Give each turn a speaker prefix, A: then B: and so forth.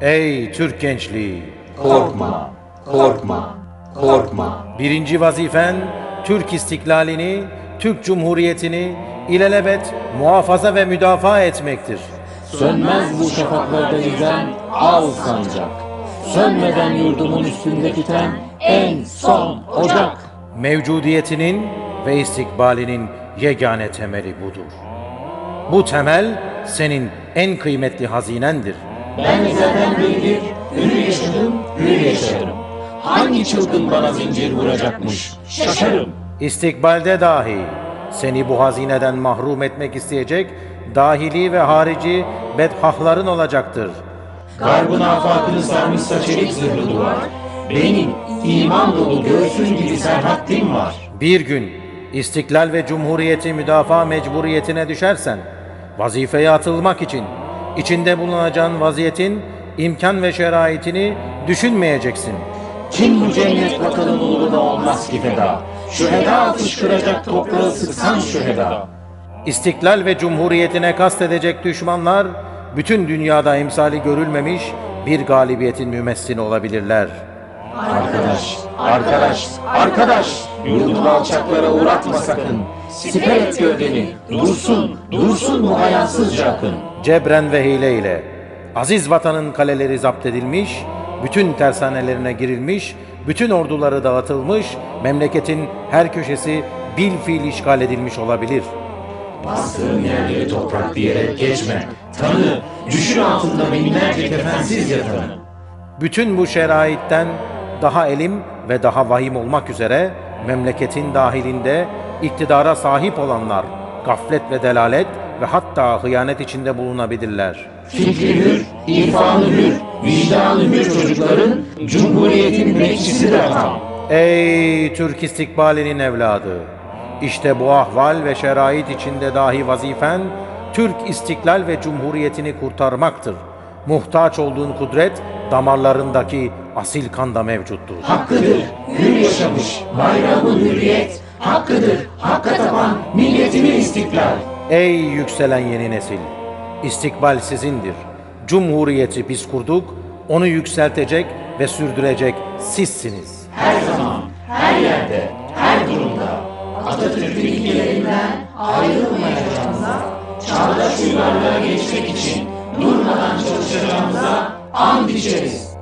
A: Ey Türk gençliği!
B: Korkma, korkma, korkma.
A: Birinci vazifen Türk istiklalini, Türk Cumhuriyeti'ni ilelebet muhafaza ve müdafaa etmektir.
B: Sönmez bu şafaklarda yüzen al sancak. Sönmeden yurdumun üstündeki ten en son ocak.
A: Mevcudiyetinin ve istikbalinin yegane temeli budur. Bu temel senin en kıymetli hazinendir.
B: Ben ezelden beridir hür yaşadım, hür yaşarım. Hangi çılgın bana zincir vuracakmış? Şaşarım.
A: İstikbalde dahi seni bu hazineden mahrum etmek isteyecek dahili ve harici bedhahların olacaktır.
B: Garbın afakını sarmışsa çelik zırhlı duvar. Benim iman dolu göğsün gibi serhattim var.
A: Bir gün istiklal ve cumhuriyeti müdafaa mecburiyetine düşersen, vazifeye atılmak için içinde bulunacağın vaziyetin imkan ve şeraitini düşünmeyeceksin.
B: Kim bu cennet vatanın uğruna olmaz ki feda? Şüheda fışkıracak toprağı sıksan şüheda.
A: İstiklal ve cumhuriyetine kastedecek düşmanlar, bütün dünyada emsali görülmemiş bir galibiyetin mümessili olabilirler.
B: Arkadaş, arkadaş, arkadaş, yurdunu alçaklara uğratma sakın. Siper et gövdeni, dursun, dursun bu hayansızca akın.
A: Cebren ve hile ile aziz vatanın kaleleri zapt edilmiş, bütün tersanelerine girilmiş, bütün orduları dağıtılmış, memleketin her köşesi bil fiil işgal edilmiş olabilir.
B: Bastığın yerleri toprak diyerek geçme. Tanı, düşün altında binlerce kefensiz yatanı.
A: Bütün bu şeraitten daha elim ve daha vahim olmak üzere memleketin dahilinde iktidara sahip olanlar gaflet ve delalet ve hatta hıyanet içinde bulunabilirler.
B: Fikri hür, irfanı hür, vicdanı hür çocukların Cumhuriyetin bekçisidir atam.
A: Ey Türk istikbalinin evladı! İşte bu ahval ve şerait içinde dahi vazifen Türk istiklal ve cumhuriyetini kurtarmaktır. Muhtaç olduğun kudret damarlarındaki asil kanda mevcuttur.
B: Hakkıdır, hür yaşamış, bayramı hürriyet, hakkıdır, hakka tapan milletimin istiklal.
A: Ey yükselen yeni nesil! İstikbal sizindir. Cumhuriyeti biz kurduk, onu yükseltecek ve sürdürecek sizsiniz.
B: Her zaman, her yerde, her durumda Atatürk'ün ilkelerinden ayrılmayacağımıza, çağdaş uygarlığa geçmek için durmadan çalışacağımıza and içeriz.